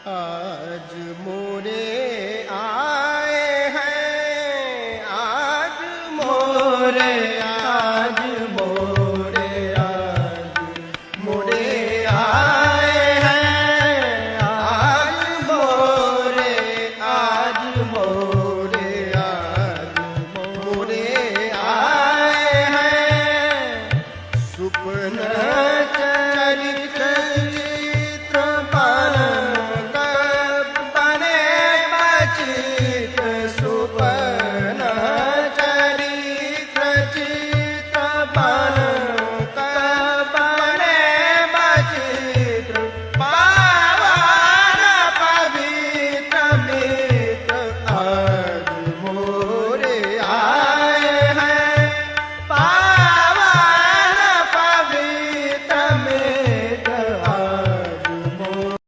आज मोरे आए हैं। आज मोरे आज मोरे आज मोरे आए हैं। आज मोरे आज मोरे आज मोरे आए हैं। सुपन चरित्र